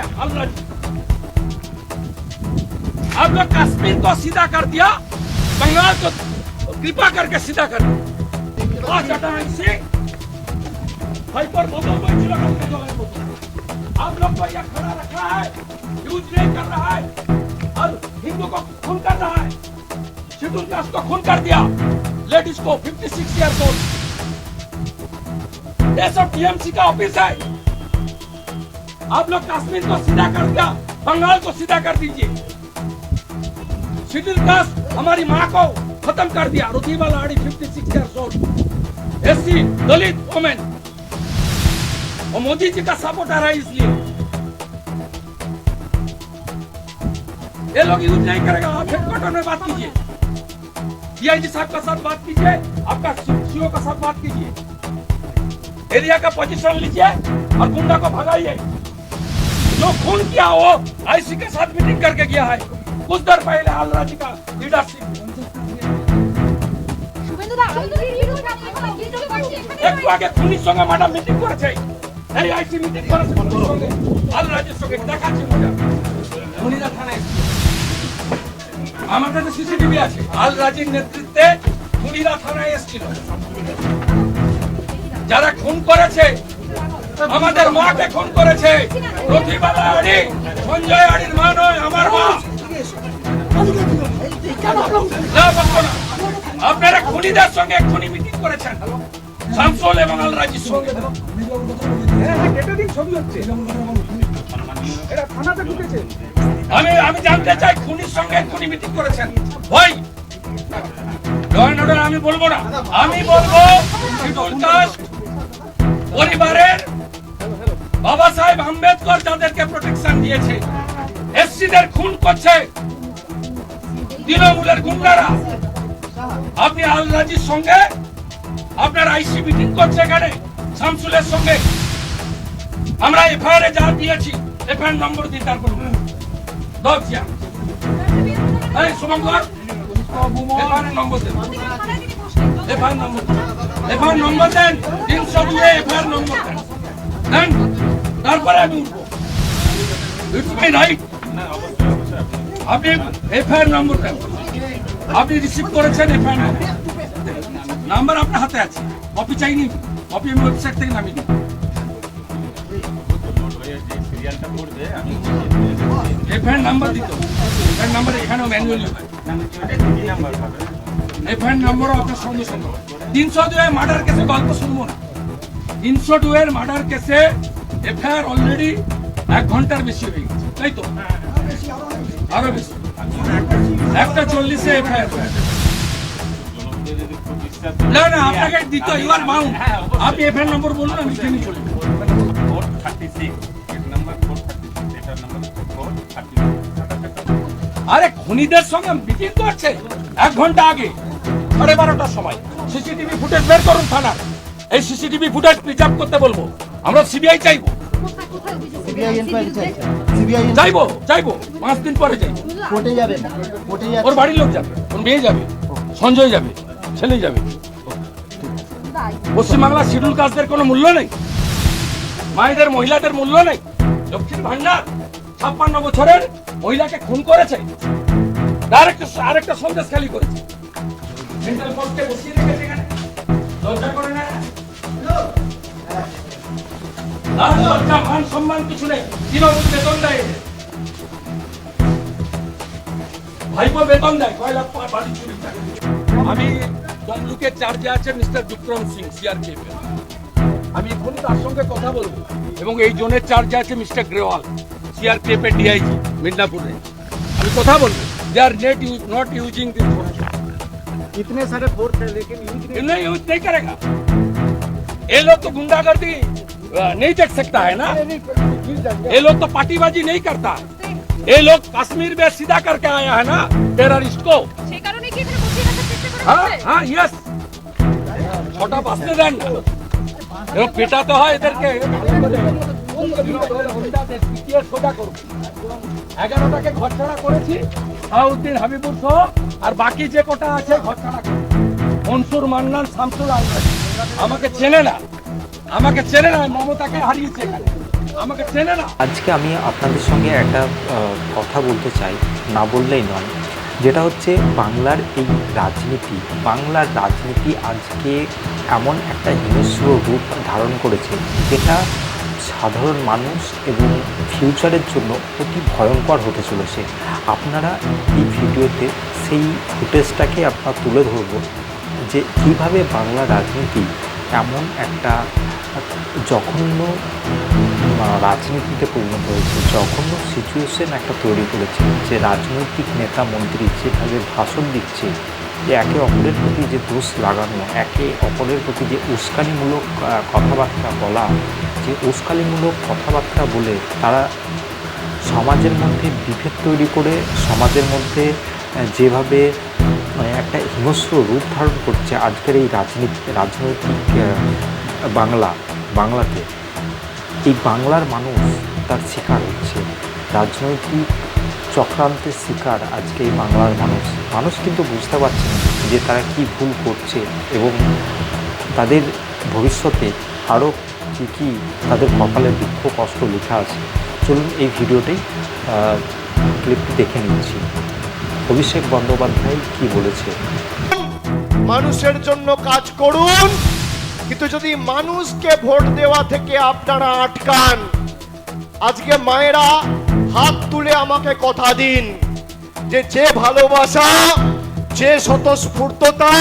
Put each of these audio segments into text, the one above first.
गया अल्लाह आप लोग कश्मीर को सीधा कर दिया, बंगाल को कृपा करके सीधा कर दिया। आज चटान सिंह हाइपर बोतल में चिरा करके जो है। बोतल लोग को यह खड़ा रखा है, यूज़ नहीं कर रहा है, और हिंदू को खून कर रहा है। शेड्यूल कास्ट को खून कर दिया। लेडीज़ को 56 ईयर ओल्ड ये सब टीएमसी का ऑफ़िस है। आप लोग कश्मीर को सीधा कर दिया, बंगाल को सीधा कर दीजिए। शेड्यूल कास्ट हमारी माँ को खत्म कर दिया रुधिमा लाड़ी 56 ईयर ओल्ड दलित वोमेन और मोदी जी का सपोर्टर है इसलिए। ये लोग यूज़ नहीं करेगा, आप हेडक्वार्टर में बात कीजिए। डीआईजी साहब का साथ बात कीजिए, आपका सीओ का साथ बात कीजिए। एरिया का पोजीशन लीजिए और गुंडा को भगाइए। जो खून किया वो आईसी के साथ मीटिंग करके गया है कुछ देर पहले आलरा जी का लीडरशिप শুভেন্দুদা আমি তো ভিডিও বানিয়ে এখন ভিডিও করছি এখানে একটু আগে খুনির সঙ্গে ম্যাডাম মিটিং করেছে এই আইসি মিটিং করেছে খুনির সঙ্গে আলরাজের সঙ্গে দেখাচ্ছি মজা খুনিরা থানায় এসেছে। আমার কাছে সিসিটিভি আছে আল রাজির নেতৃত্বে খুনিরা থানায় এসেছিল যারা খুন করেছে আমাদের মাকে খুন করেছে। সঞ্জয় আড়ির মা নয়, আমার মা। আপনারা খুনিদের সঙ্গে খুনি মিটিং করেছেন। শামসুল এবং আল রাজির সঙ্গে। আমি আমি জানতে চাই খুনির সঙ্গে খুনি মিটিং করেছেন। ভাই আমি বলব না। আমি বলব পরিবারের বাবা সাহেব আম্বেদকর যাদেরকে প্রোটেকশন দিয়েছে এসসিদের খুন করছে তৃণমূলের গুন্ডারা। আপনি আল রাজির সঙ্গে, আপনার আইসি মিটিং করছে এখানে, শামসুলের সঙ্গে। আমরা এফআইআর এ যা দিয়েছি, এফআইআর নম্বর দিন তারপর দশ যা এই, শুভঙ্কর, এফআইআর নম্বর দেন। এফআইআর নম্বর এফআইআর নম্বর দেন। তিনশো দুয়ে এফআইআর নম্বর দেন। দেন। তারপরে আমি উঠবো। ইটস মাই রাইট আপনি এফআইআর নম্বর দেন। আপনি রিসিভ করেছেন এফআইআর নম্বর। নাম্বার আপনার হাতে আছে। কপি চাইনি। কপি আমি ওয়েবসাইট থেকে নামিয়ে দিই। এফআইআর নাম্বার দিত এফআইআর নাম্বার এখানেও ম্যানুয়ালি হয়। এফআইআর নাম্বারও আপনার সঙ্গে সঙ্গে তিনশো দুয়ের মার্ডার কেসে গল্প শুনব না। তিনশো দুয়ের মার্ডার কেসে এফআইআর অলরেডি এক ঘণ্টার বেশি হয়ে গেছে। তাই তো। আরও বেশি। একটা চল্লিশে এফআইআর না না দিত ইউর মাউন্ট আপনি এফআইআর নম্বর বলুন, আমি চলে যাব। আরে, খুনিদের সঙ্গে মিটিং করছে এক ঘণ্টা আগে, সাড়ে বারোটার সময়। সিসিটিভি ফুটেজ বের করুন থানার। এই সিসিটিভি ফুটেজ প্রিজার্ভ করতে বলব। আমরা সিবিআই চাইব। চাইব চাইব। পাঁচ দিন পরে চাইব। কোর্টে যাবেন কোর্টে ওর বাড়ির লোক যাবে ওর মেয়ে যাবে সঞ্জয় যাবে ছেলে যাবে। পশ্চিমবাংলার শিডিউল কাস্টদের কোনো মূল্য নেই। মায়েদের মহিলাদের মূল্য নেই। লক্ষ্মীর ভান্ডার ছাপ্পান্ন বছরের মহিলাকে খুন করেছে। আরেকটা আরেকটা সন্দেশ খালি করেছে। সেন্ট্রাল কোর্টকে বসিয়ে রেখেছে এখানে। লজ্জা করে না আর লজ্জা মান সম্মান কিছু নেই তৃণমূল বেতন দেয় এদের। ভাইপো বেতন দেয় কয় লাখ টাকা বাড়ি চুরি করে। আমি তমলুকের চার্জে আছে মিস্টার বিক্রম সিং সিআরপিএফ আমি এখন তার সঙ্গে কথা বলবো এবং এই জোনের চার্জে আছে মিস্টার গ্রেওয়াল সিআরপিএফ এর ডিআইজি মিদনাপুরে আমি কথা বলবো they are not use not using this कितने सारे फोर्स है लेकिन यूज नहीं नहीं यूज नहीं करेगा ये लोग तो गुंडागर्दी अ, नहीं देख सकता है ना ये लोग तो पार्टीबाजी नहीं करता ये लोग कश्मीर में सीधा करके आया है ना टेररिस्ट को সেই কারণে কি এখানে বসিয়ে রাখার চেষ্টা করা हाँ হচ্ছে हाँ यस छोटा बसते देन এবার পেটাতে হয় এদেরকে সোজা করুন এগারোটাকে ঘর ছাড়া করেছি সাউদ্দিন হাবিবুর সহ আর বাকি যে কটা আছে ঘর ছাড়া করেছি মনসুর মান্নান শামসুল আলম আমাকে চেনে না আমাকে চেনে না, মমতাকে হারিয়েছে আমাকে চেনে না। আজকে আমি আপনাদের সঙ্গে একটা কথা বলতে চাই, না বললেই নয়। যেটা হচ্ছে বাংলার এই রাজনীতি, বাংলার রাজনীতি আজকে এমন একটা হিংস্র রূপ ধারণ করেছে, যেটা সাধারণ মানুষ এবং ফিউচারের জন্য অতি ভয়ঙ্কর হতে চলেছে। আপনারা এই ভিডিওতে সেই ফুটেজটাকে আপনার তুলে ধরব, যে কীভাবে বাংলা রাজনীতি এমন একটা জঘন্য রাজনীতিতে পরিণত হয়েছে, জঘন্য সিচুয়েশন একটা তৈরি করেছে যে রাজনৈতিক নেতা, মন্ত্রী যেভাবে ভাষণ দিচ্ছে, যে একে অপরের প্রতি যে দোষ লাগানো, একে অপরের প্রতি যে উস্কানিমূলক কথাবার্তা বলা, যে উস্কানিমূলক কথাবার্তা বলে তারা সমাজের মধ্যে বিভেদ তৈরি করে, সমাজের মধ্যে যেভাবে মানে একটা হিংস্র রূপ ধারণ করছে আজকের এই রাজনীতি, রাজনৈতিক বাংলা। বাংলাতে এই বাংলার মানুষ তার শিকার হচ্ছে। রাজনৈতিক চক্রান্তের শিকার আজকে এই বাংলার মানুষ। মানুষ কিন্তু বুঝতে পারছে যে তারা কি ভুল করছে এবং তাদের ভবিষ্যতে আরও কী কী তাদের কপালে দুঃখ, কষ্ট লেখা আছে। চলুন এই ভিডিওটি ক্লিপটি দেখে নিচ্ছি। অভিষেক বন্দ্যোপাধ্যায় কি বলেছে? মানুষের জন্য কাজ করুন। কিন্তু যদি মানুষকে ভোট দেওয়া থেকে আপনারা আটকান, আজকে মায়েরা হাত তুলে আমাকে কথা দিন যে যে ভালোবাসা, যে স্বতঃস্ফূর্ততা,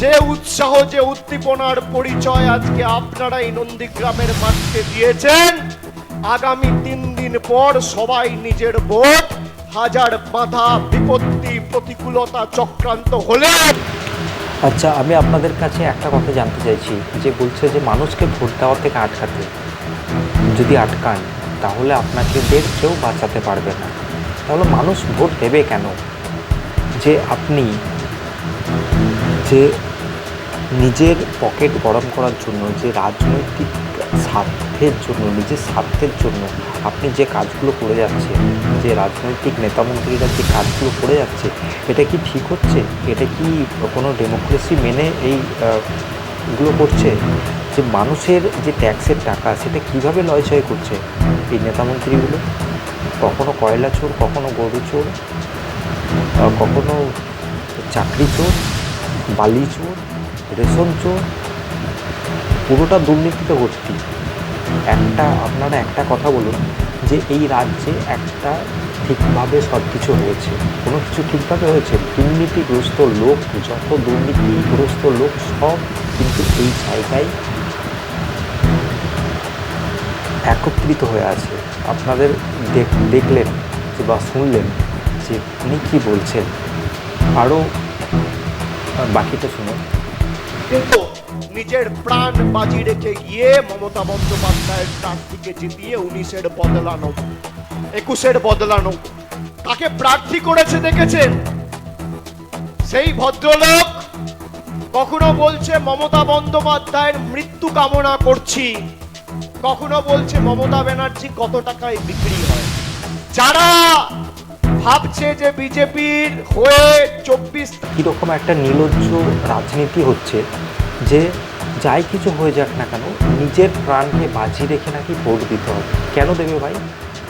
যে উৎসাহ, যে উদ্দীপনার পরিচয় আজকে আপনারা এই নন্দীগ্রামের মাঠকে দিয়েছেন। আগামী তিন দিন পর সবাই নিজের ভোট, হাজার বাধা, বিপত্তি, প্রতিকূলতা চক্রান্ত হলেও আচ্ছা আমি আপনাদের কাছে একটা কথা জানতে চাইছি, যে বলছে যে মানুষকে ভোট দেওয়া থেকে আটকাতে, যদি আটকান, তাহলে আপনাকে দের কেউ বাঁচাতে পারবে না। তাহলে মানুষ ভোট দেবে কেন? যে আপনি, যে নিজের পকেট গরম করার জন্য, যে রাজনৈতিক স্বার্থের জন্য নিজের স্বার্থের জন্য আপনি যে কাজগুলো করে যাচ্ছেন যে রাজনৈতিক নেতামন্ত্রীরা যে কাজগুলো করে যাচ্ছে এটা কি ঠিক হচ্ছে? এটা কি কোনো ডেমোক্রেসি মেনে এই আহ, গুলো করছে? যে মানুষের যে ট্যাক্সের টাকা সেটা কীভাবে লয়ছয় করছে এই নেতামন্ত্রীগুলো? কখনো কয়লা চোর কখনো গরু চোর কখনো চাকরি চোর বালি চোর রেশন চোর পুরোটা দুর্নীতিতে ভর্তি একটা, আপনারা একটা কথা বলুন যে এই রাজ্যে একটা ঠিকভাবে সব কিছু হয়েছে। কোনো কিছু ঠিকভাবে হয়েছে? দুর্নীতিগ্রস্ত লোক, যত দুর্নীতিগ্রস্ত লোক, সব কিন্তু এই জায়গায় একত্রিত হয়ে আছে। আপনাদের দেখ- দেখলেন যে বা শুনলেন যে উনি কী বলছেন? আরও বাকিটা শুনুন। কিন্তু নিজের প্রাণ বাজি রেখে গিয়ে মমতা বন্দ্যোপাধ্যায়ের প্রার্থীকে জিতিয়ে উনিশের বদলানো, একুশের বদলানো। তাকে প্রার্থী করেছে দেখেছেন? সেই ভদ্রলোক কখনো বলছে, মমতা বন্দ্যোপাধ্যায়ের মৃত্যু কামনা করছি। কখনো বলছে, মমতা ব্যানার্জি কত টাকায় বিক্রি হয়? যারা ভাবছে যে বিজেপির হয়ে চব্বিশ কীরকম একটা নির্লজ্জ রাজনীতি হচ্ছে যে যাই কিছু হয়ে যাক না কেন, নিজের প্রাণকে বাজি রেখে নাকি ভোট দিতে হবে। কেন দেবে ভাই?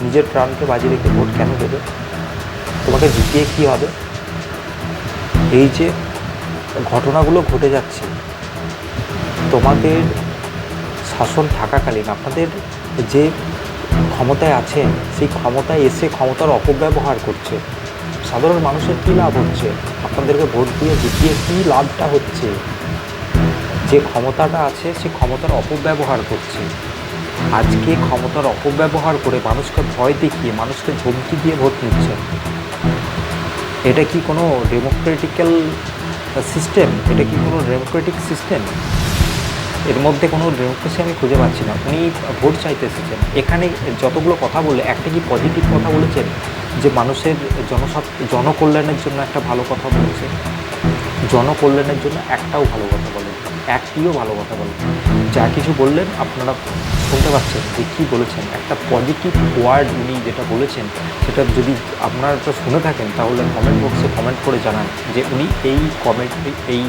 নিজের প্রাণকে বাজি রেখে ভোট কেন দেবে? তোমাকে জিতিয়ে কী হবে? এই যে ঘটনাগুলো ঘটে যাচ্ছে, তোমাদের শাসন থাকাকালীন আপনাদের যে ক্ষমতায় আছেন, সেই ক্ষমতায় এসে ক্ষমতার অপব্যবহার করছে। সাধারণ মানুষের কী লাভ হচ্ছে? আপনাদেরকে ভোট দিয়ে জিতিয়ে কী লাভটা হচ্ছে? যে ক্ষমতাটা আছে, সে ক্ষমতার অপব্যবহার করছে। আজকে ক্ষমতার অপব্যবহার করে মানুষকে ভয় দেখিয়ে, মানুষকে ধমকি দিয়ে ভোট নিচ্ছে। এটা কি কোনো ডেমোক্রেটিক্যাল সিস্টেম এটা কি কোনো ডেমোক্রেটিক সিস্টেম এর মধ্যে কোনো ডেমোক্রেসি আমি খুঁজে পাচ্ছি না। উনি ভোট চাইতে এসেছেন। এখানে যতগুলো কথা বলে, একটা কি পজিটিভ কথা বলেছেন? যে মানুষের জনসাত, জনকল্যাণের জন্য একটা ভালো কথা বলেছে। জনকল্যাণের জন্য একটাও ভালো কথা বলেন। একটিও ভালো কথা বলেন। যা কিছু বললেন, আপনারা শুনতে পাচ্ছেন যে কী বলেছেন। একটা পজিটিভ ওয়ার্ড উনি যেটা বলেছেন, সেটা যদি আপনারা শুনে থাকেন, তাহলে কমেন্ট বক্সে কমেন্ট করে জানান যে উনি এই কমেন্ট এই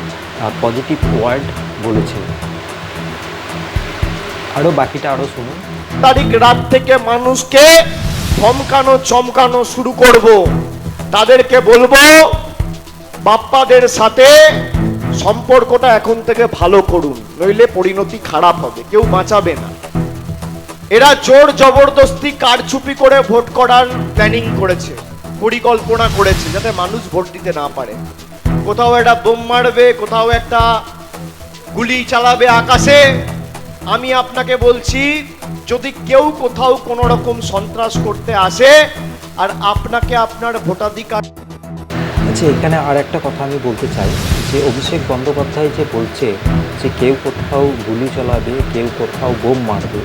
পজিটিভ ওয়ার্ড বলেছেন। আরও বাকিটা আরও শুনুন। তারিখ রাত থেকে মানুষকে ধমকানো, চমকানো শুরু করব। তাদেরকে বলব, বাপ্পাদের সাথে সম্পর্কটা এখন থেকে ভালো করুন, নইলে পরিণতি খারাপ হবে, কেউ বাঁচাবে না। এরা জোর জবরদস্তি কারচুপি করে ভোট করার প্ল্যানিং করেছে, পরিকল্পনা করেছে, যাতে মানুষ ভোট দিতে না পারে। কোথাও একটা বোম মারবে, কোথাও একটা গুলি চালাবে আকাশে, আমি আপনাকে বলছি, যদি কেউ কোথাও কোনো রকম সন্ত্রাস করতে আসে, আর আপনাকে আপনার ভোটাধিকার আচ্ছা এখানে আর একটা কথা আমি বলতে চাই, যে অভিষেক বন্দ্যোপাধ্যায় যে বলছে যে কেউ কোথাও গুলি চালাবে, কেউ কোথাও বোম মারবে,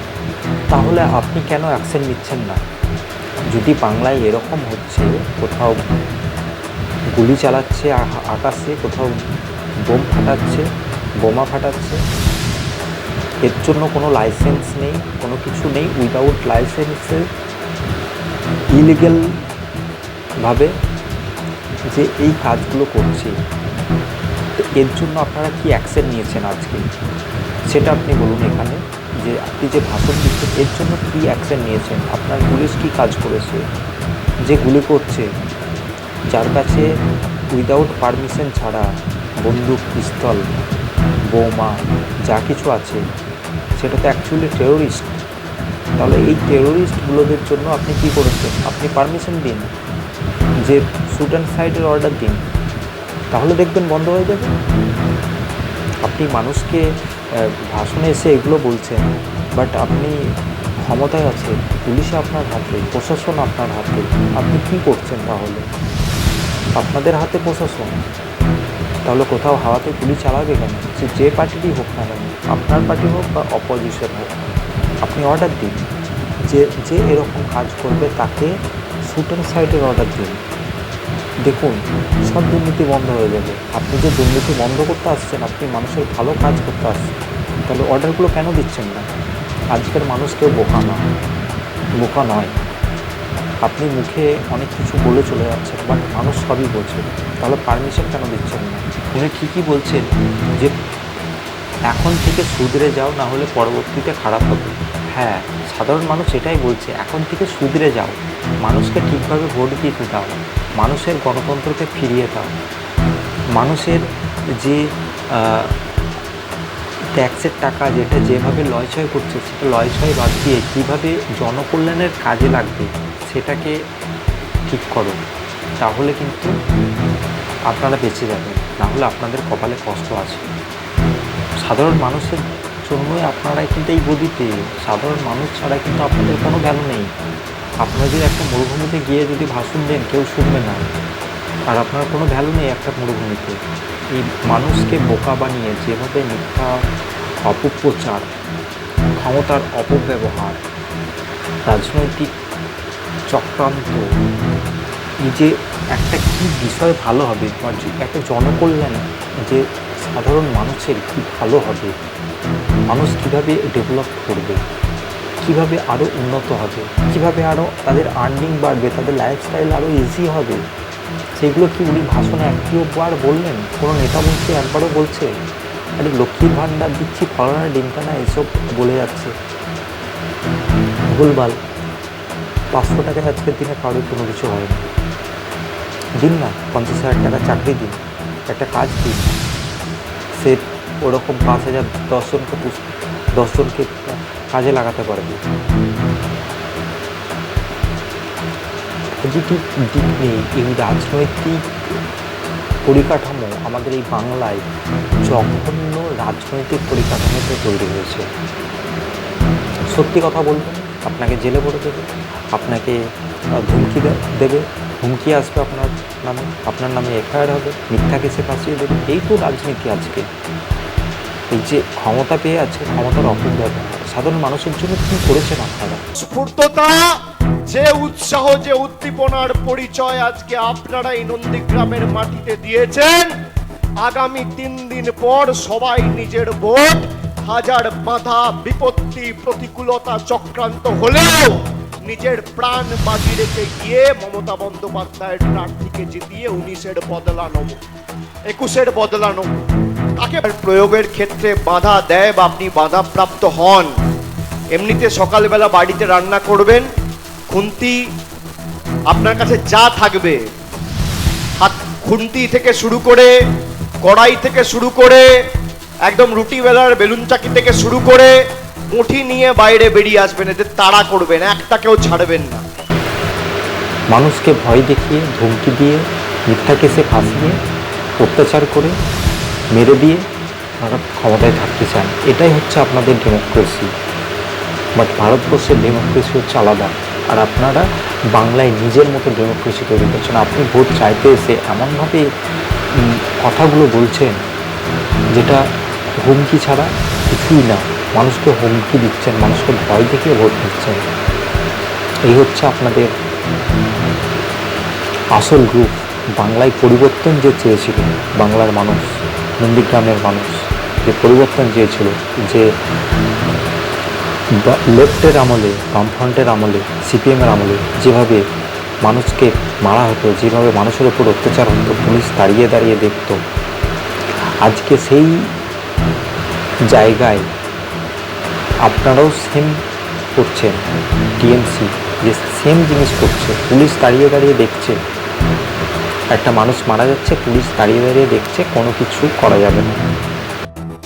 তাহলে আপনি কেন অ্যাকশন নিচ্ছেন না? যদি বাংলায় এরকম হচ্ছে, কোথাও গুলি চালাচ্ছে আকাশে, কোথাও বোম ফাটাচ্ছে, বোমা ফাটাচ্ছে, এর জন্য কোনো লাইসেন্স নেই, কোনো কিছু নেই উইদাউট লাইসেন্সে ইলিগেলভাবে যে এই কাজগুলো করছে। এর জন্য আপনারা কি অ্যাকশন নিয়েছেন আজকে? সেটা আপনি বলুন এখানে যে আপনি যে ভাষণ দিচ্ছেন, এর জন্য কী অ্যাকশন নিয়েছেন? আপনার পুলিশ কী কাজ করেছে? যে গুলি করছে, যার কাছে উইদাউট পারমিশন ছাড়া বন্দুক, পিস্তল, বোমা, যা কিছু আছে, সেটা তো অ্যাকচুয়ালি টেরোরিস্ট তাহলে এই টেরোরিস্টগুলোদের জন্য আপনি কি করেছেন? আপনি পারমিশন দিন। যে শুট অ্যান্ড সাইডের অর্ডার দিন, তাহলে দেখবেন বন্ধ হয়ে যাবে। আপনি মানুষকে ভাষণে এসে এগুলো বলছেন বাট আপনি ক্ষমতায় আছে পুলিশে আপনার হাতে প্রশাসন আপনার হাতে আপনি কি করছেন তাহলে? আপনাদের হাতে প্রশাসন। তাহলে কোথাও হাওয়াতে গুলি চালাবে কেন? সে যে পার্টিরই হোক না কেন, আপনার পার্টি হোক বা অপোজিশন হোক, আপনি অর্ডার দিন। যে যে এরকম কাজ করবে তাকে শুট সাইডের অর্ডার দিন। দেখুন, সব দুর্নীতি বন্ধ হয়ে যাবে। আপনি যে দুর্নীতি বন্ধ করতে আসছেন, আপনি মানুষের ভালো কাজ করতে আসছেন। তাহলে অর্ডারগুলো কেন দিচ্ছেন না? আজকের মানুষ কেউ বোকা না। বোকা নয়। আপনি মুখে অনেক কিছু বলে চলে যাচ্ছেন, বাট মানুষ সবই বলছে। তাহলে পারমিশন কেন দিচ্ছেন না? উনি ঠিকই বলছেন যে, এখন থেকে সুধরে যাও না হলে পরবর্তীতে খারাপ হবে। হ্যাঁ সাধারণ মানুষ এটাই বলছে, এখন থেকে সুধরে যাও। মানুষকে ঠিকভাবে ভোট দিতে দাও মানুষের গণতন্ত্রকে ফিরিয়ে দাও। মানুষের যে ট্যাক্সের টাকা যেটা যেভাবে লয়ছয় করছে, সেটা লয়ছয় বাদ দিয়ে কীভাবে জনকল্যাণের কাজে লাগবে, সেটাকে ঠিক করো। তাহলে কিন্তু আপনারা বেঁচে যাবেন নাহলে আপনাদের কপালে কষ্ট আছে। সাধারণ মানুষের জন্যই আপনারা কিন্তু এই গদিতে, সাধারণ মানুষ ছাড়া কিন্তু আপনাদের কোনো ভ্যালু নেই। আপনারা যদি একটা মরুভূমিতে গিয়ে যদি ভাষণ দেন, কেউ শুনবে না। আর আপনার কোনো ভ্যালু নেই একটা মরুভূমিতে। এই মানুষকে বোকা বানিয়ে যেভাবে মিথ্যা, অপপ্রচার, ক্ষমতার অপব্যবহার, রাজনৈতিক চক্রান্ত যে একটা কি বিষয় ভালো হবে, বা একটা জনকল্যাণ, যে সাধারণ মানুষের কি ভালো হবে, মানুষ কীভাবে ডেভেলপ করবে? কীভাবে আরও উন্নত হবে? কীভাবে আরও তাদের আর্নিং বাড়বে? তাদের লাইফস্টাইল আরও ইজি হবে? সেগুলো কি উনি ভাষণে একটিবার বললেন? কোনো নেতা মন্ত্রী একবারও বলছে? আরে লক্ষ্মীর ভাণ্ডার দিচ্ছি ফলানা ডিমকানা এসব বলে যাচ্ছে। ভুলভাল পাঁচশো টাকায় আজকের দিনে কারোর কোনো কিছু হয় না। দিন না, পঞ্চাশ হাজার টাকা চাকরি দিন। একটা কাজ দিন। সে ওরকম পাঁচ হাজার দশজনকে দশজনকে কাজে লাগাতে পারবে। পজিটিভ দিক নেই এই রাজনৈতিক পরিকাঠামো আমাদের এই বাংলায় জঘন্য রাজনৈতিক পরিকাঠামোতে তৈরি হয়েছে। সত্যি কথা বলবেন আপনাকে জেলে ভরে দেবে, আপনাকে ধমকি দেবে, হুমকি আসবে আপনার নামে আপনার নামে এফআইআর হবে মিথ্যা কেসে ফাঁসিয়ে দেবে, এই তো রাজনীতি আজকে। এই যে ক্ষমতা পেয়ে আছে, ক্ষমতার অপব্যবহার। সাধারণ মানুষের জন্য কি করেছেন আপনারা? স্ফূর্ততা, যে উৎসাহ, যে উদ্দীপনার পরিচয় আজকে আপনারা এই নন্দীগ্রামের মাটিতে দিয়েছেন, আগামী তিন দিন পর সবাই নিজের ভোট, হাজার বাধা, বিপত্তি, প্রতিকূলতা চক্রান্ত হলেও নিজের প্রাণ বাজি রেখে গিয়ে মমতা বন্দ্যোপাধ্যায়ের প্রার্থীকে জিতিয়ে উনিশের বদলা বদলানো একুশের বদলা বদলানো তাকে প্রয়োগের ক্ষেত্রে বাধা দেয় বা আপনি বাধাপ্রাপ্ত হন। এমনিতে সকালবেলা বাড়িতে রান্না করবেন, খুন্তি আপনার কাছে যা থাকবে, হাত খুন্তি থেকে শুরু করে, কড়াই থেকে শুরু করে, একদম রুটি বেলার বেলুন চাকি থেকে শুরু করে, মুঠি নিয়ে বাইরে বেরিয়ে আসবেন, এদের তাড়া করবেন, একটা কেউ ছাড়বেন না। মানুষকে ভয় দেখিয়ে, ধমকি দিয়ে, মিথ্যা কেসে ফাঁসিয়ে, অত্যাচার করে মেরে দিয়ে তারা ক্ষমতায় থাকতে চান এটাই হচ্ছে আপনাদের ডেমোক্রেসি বাট ভারতবর্ষের ডেমোক্রেসি হচ্ছে আলাদা। আর আপনারা বাংলায় নিজের মতো ডেমোক্রেসি তৈরি করছেন। আপনি ভোট চাইতে এসে এমনভাবে কথাগুলো বলছেন, যেটা হুমকি ছাড়া কিছুই না। মানুষকে হুমকি দিচ্ছেন, মানুষকে ভয় দেখিয়ে ভোট দিচ্ছেন। এই হচ্ছে আপনাদের আসল রূপ। বাংলায় পরিবর্তন যে চেয়েছিল, বাংলার মানুষ। নন্দীগ্রামের মানুষ। যে পরিবর্তন চেয়েছিল, যে লেফটের আমলে, বামফ্রন্টের আমলে, সিপিএমের আমলে যেভাবে মানুষকে মারা হতো, যেভাবে মানুষের ওপর অত্যাচার হতো, পুলিশ দাঁড়িয়ে দাঁড়িয়ে দেখতো, আজকে সেই জায়গায় আপনারাও সেম করছেন, টিএমসি, যে সেম জিনিস করছে, পুলিশ দাঁড়িয়ে দাঁড়িয়ে দেখছে। একটা মানুষ মারা যাচ্ছে পুলিশ দাঁড়িয়ে দাঁড়িয়ে দেখছে কোনো কিছু করা যাবে না।